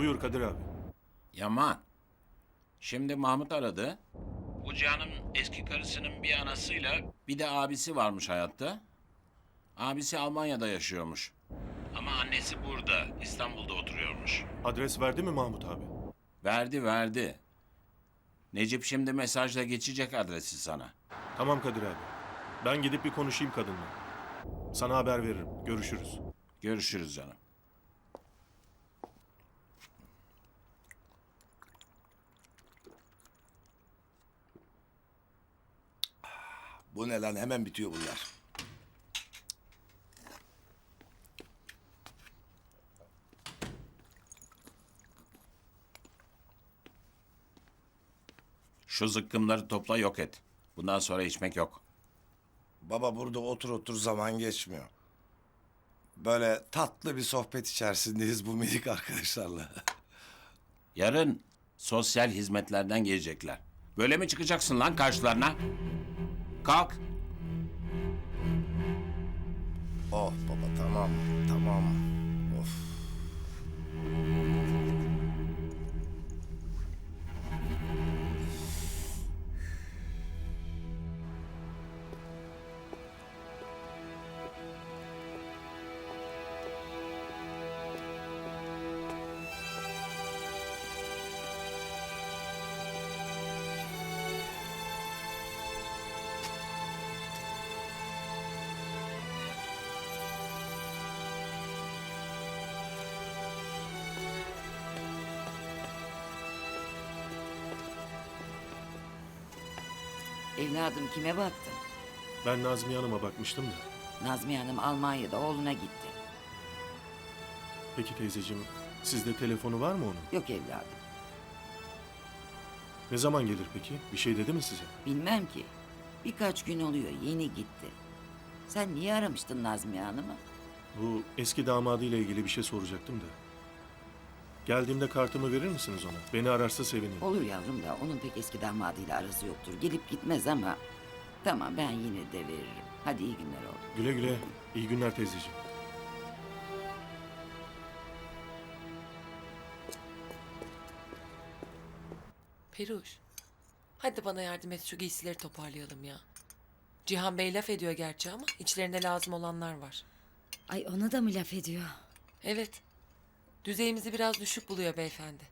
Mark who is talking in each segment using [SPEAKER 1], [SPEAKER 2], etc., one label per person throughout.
[SPEAKER 1] Buyur Kadir abi.
[SPEAKER 2] Yaman. Şimdi Mahmut aradı. Bu Cihan'ın eski karısının bir anasıyla bir de abisi varmış hayatta. Abisi Almanya'da yaşıyormuş. Ama annesi burada, İstanbul'da oturuyormuş.
[SPEAKER 1] Adres verdi mi Mahmut abi?
[SPEAKER 2] Verdi verdi. Necip şimdi mesajla geçecek adresi sana.
[SPEAKER 1] Tamam Kadir abi. Ben gidip bir konuşayım kadınla. Sana haber veririm. Görüşürüz.
[SPEAKER 2] Görüşürüz canım.
[SPEAKER 3] Bu ne lan hemen bitiyor bunlar.
[SPEAKER 2] Şu zıkkımları topla yok et. Bundan sonra içmek yok.
[SPEAKER 3] Baba burada otur otur zaman geçmiyor. Böyle tatlı bir sohbet içerisindeyiz bu minik arkadaşlarla.
[SPEAKER 2] Yarın sosyal hizmetlerden gelecekler. Böyle mi çıkacaksın lan karşılarına? Kalk.
[SPEAKER 3] oh baba tamam.
[SPEAKER 4] Evladım kime baktın?
[SPEAKER 1] Ben Nazmiye Hanım'a bakmıştım da.
[SPEAKER 4] Nazmiye Hanım Almanya'da oğluna gitti.
[SPEAKER 1] Peki teyzeciğim, sizde telefonu var mı onun?
[SPEAKER 4] Yok evladım.
[SPEAKER 1] Ne zaman gelir peki? Bir şey dedi mi size?
[SPEAKER 4] Bilmem ki. Birkaç gün oluyor yeni gitti. Sen niye aramıştın Nazmiye Hanım'ı?
[SPEAKER 1] Bu eski damadıyla ilgili bir şey soracaktım da. Geldiğimde kartımı verir misiniz ona? Beni ararsa sevinirim.
[SPEAKER 4] Olur yavrum da onun pek eski damadıyla arası yoktur. Gelip gitmez ama... Tamam ben yine de veririm. Hadi iyi günler oğlum.
[SPEAKER 1] Güle güle. İyi günler teyzeciğim.
[SPEAKER 5] Peruş. Hadi bana yardım et şu giysileri toparlayalım ya. Cihan Bey laf ediyor gerçi ama içlerinde lazım olanlar var.
[SPEAKER 6] Ay ona da mı laf ediyor?
[SPEAKER 5] Evet. Düzeyimizi biraz düşük buluyor beyefendi.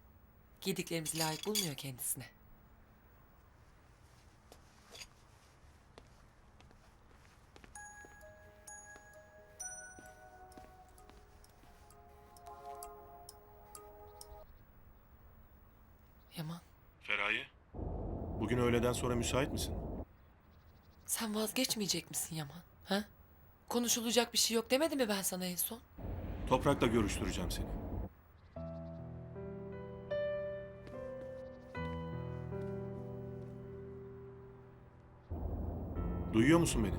[SPEAKER 5] Giydiklerimizi layık bulmuyor kendisine. Yaman,
[SPEAKER 1] Feraye? Bugün öğleden sonra müsait misin?
[SPEAKER 5] sen vazgeçmeyecek misin Yaman? Ha? Konuşulacak bir şey yok demedi mi ben sana en son?
[SPEAKER 1] Toprak'la görüştüreceğim seni. Duyuyor musun beni?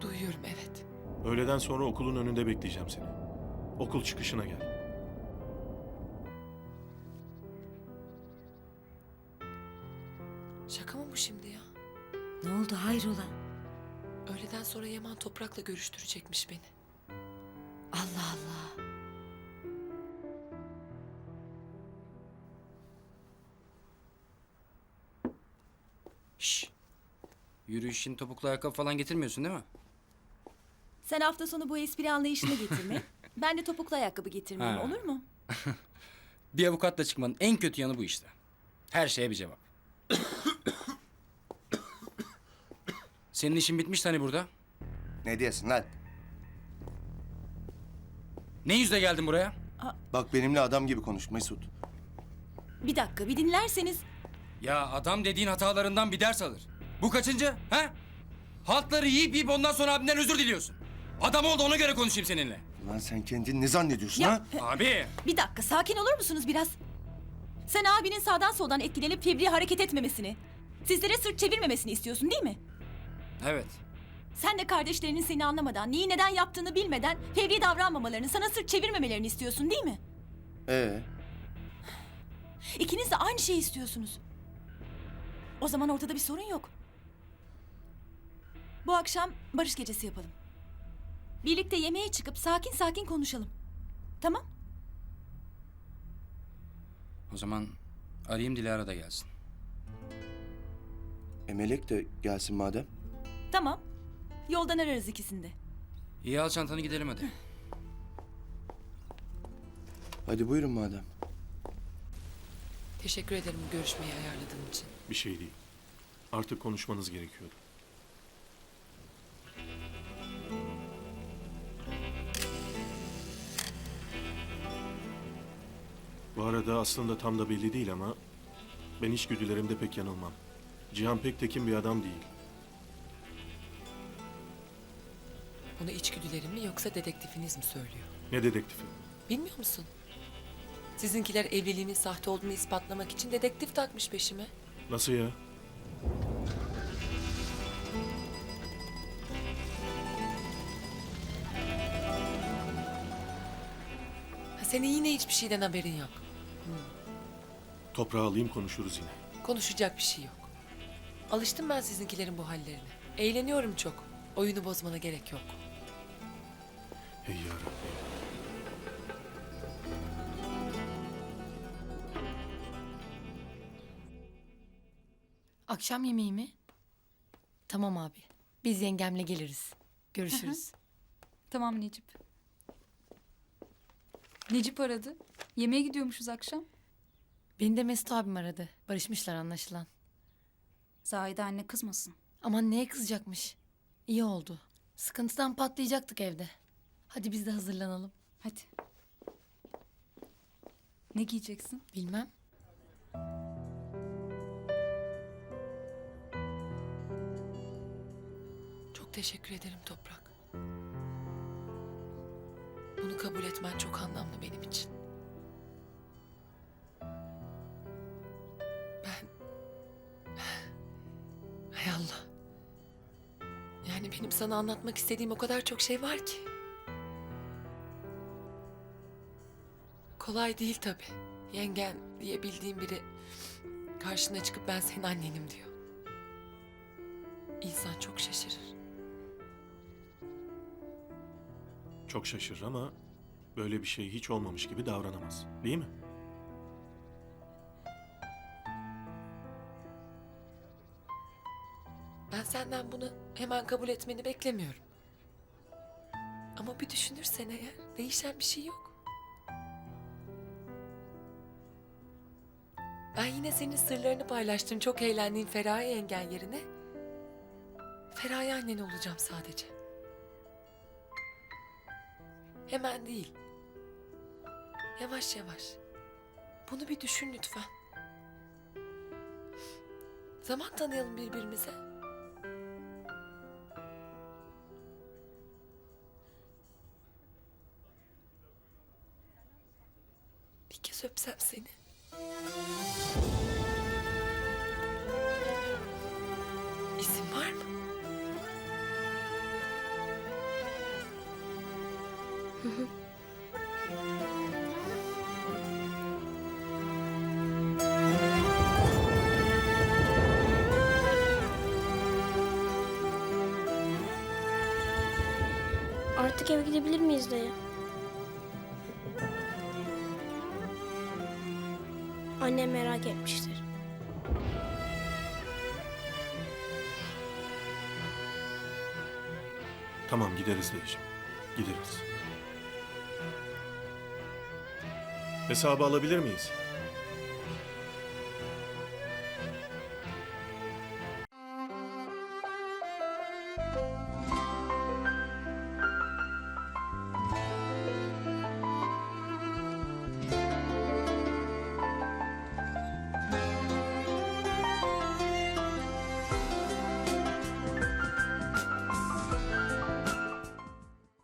[SPEAKER 5] Duyuyorum evet.
[SPEAKER 1] Öğleden sonra okulun önünde bekleyeceğim seni. Okul çıkışına gel.
[SPEAKER 5] Şaka mı bu şimdi ya?
[SPEAKER 6] Ne oldu hayrola?
[SPEAKER 5] Öğleden sonra Yaman Toprak'la görüştürecekmiş beni.
[SPEAKER 6] Allah Allah.
[SPEAKER 7] Yürüyüşün topuklu ayakkabı falan getirmiyorsun değil mi?
[SPEAKER 8] Sen hafta sonu bu espri anlayışını getirme. ben de topuklu ayakkabı getirmeyeyim
[SPEAKER 7] Ha.
[SPEAKER 8] olur mu?
[SPEAKER 7] Bir avukatla çıkmanın en kötü yanı bu işte. Her şeye bir cevap. Senin işin bitmiş hani burada.
[SPEAKER 3] Ne diyorsun lan?
[SPEAKER 7] Ne yüzle geldin buraya?
[SPEAKER 3] Bak benimle adam gibi konuş Mesut.
[SPEAKER 8] Bir dakika bir dinlerseniz
[SPEAKER 7] Ya adam dediğin hatalarından bir ders alır. Bu kaçıncı? He? Haltları yiyip yiyip ondan sonra abinden özür diliyorsun. Adam oldu ona göre konuşayım seninle.
[SPEAKER 3] Lan sen kendini ne zannediyorsun
[SPEAKER 8] Ya-
[SPEAKER 3] ha?
[SPEAKER 7] Abi.
[SPEAKER 8] bir dakika sakin olur musunuz biraz? Sen abinin sağdan soldan etkilenip fevri hareket etmemesini, sizlere sırt çevirmemesini istiyorsun değil mi?
[SPEAKER 7] Evet.
[SPEAKER 8] Sen de kardeşlerinin seni anlamadan, neyi neden yaptığını bilmeden fevri davranmamalarını, sana sırt çevirmemelerini istiyorsun değil mi?
[SPEAKER 3] Ee,
[SPEAKER 8] İkiniz de aynı şeyi istiyorsunuz. O zaman ortada bir sorun yok. Bu akşam barış gecesi yapalım. Birlikte yemeğe çıkıp sakin sakin konuşalım. Tamam?
[SPEAKER 7] O zaman arayayım Dilara da gelsin.
[SPEAKER 9] E Melek de gelsin madem.
[SPEAKER 8] Tamam. Yoldan ararız ikisini de.
[SPEAKER 7] İyi al çantanı gidelim hadi.
[SPEAKER 9] Hadi buyurun madem.
[SPEAKER 5] Teşekkür ederim bu görüşmeyi ayarladığın için.
[SPEAKER 1] Bir şey değil. Artık konuşmanız gerekiyordu. Arada aslında tam da belli değil ama ben içgüdülerimde pek yanılmam. Cihan pek tekin bir adam değil.
[SPEAKER 5] Bunu içgüdülerim mi yoksa dedektifiniz mi söylüyor?
[SPEAKER 1] Ne dedektifi?
[SPEAKER 5] Bilmiyor musun? Sizinkiler evliliğimin sahte olduğunu ispatlamak için dedektif takmış peşime.
[SPEAKER 1] Nasıl ya?
[SPEAKER 5] Ha, senin yine hiçbir şeyden haberin yok.
[SPEAKER 1] Toprağı alayım konuşuruz yine.
[SPEAKER 5] Konuşacak bir şey yok. Alıştım ben sizinkilerin bu hallerine. Eğleniyorum çok. Oyunu bozmana gerek yok.
[SPEAKER 1] Hey yarabbim.
[SPEAKER 10] Akşam yemeği mi? Tamam abi. Biz yengemle geliriz. Görüşürüz.
[SPEAKER 11] Tamam Necip. Necip aradı. Yemeğe gidiyormuşuz akşam.
[SPEAKER 10] Beni de Mesut abim aradı. Barışmışlar anlaşılan.
[SPEAKER 11] Zahide anne kızmasın.
[SPEAKER 10] Aman neye kızacakmış? İyi oldu. Sıkıntıdan patlayacaktık evde. Hadi biz de hazırlanalım.
[SPEAKER 11] Hadi. Ne giyeceksin?
[SPEAKER 10] Bilmem.
[SPEAKER 5] Çok teşekkür ederim Toprak. Bunu kabul etmen çok anlamlı benim için. Hay Allah. Yani benim sana anlatmak istediğim o kadar çok şey var ki. Kolay değil tabii. Yengen diye bildiğim biri karşına çıkıp ben senin annenim diyor. İnsan çok şaşırır.
[SPEAKER 1] Çok şaşırır ama böyle bir şey hiç olmamış gibi davranamaz. Değil mi?
[SPEAKER 5] Senden bunu hemen kabul etmeni beklemiyorum. Ama bir düşünürsen eğer değişen bir şey yok. Ben yine senin sırlarını paylaştığım çok eğlendiğin Feraye yengen yerine Feraye annen olacağım sadece. Hemen değil. Yavaş yavaş. Bunu bir düşün lütfen. Zaman tanıyalım birbirimize. Bir kez öpsem seni. İzin var mı?
[SPEAKER 12] Artık eve gidebilir miyiz dayı? Annem merak etmiştir.
[SPEAKER 1] Tamam gideriz dayıcığım. Gideriz. Hesabı alabilir miyiz?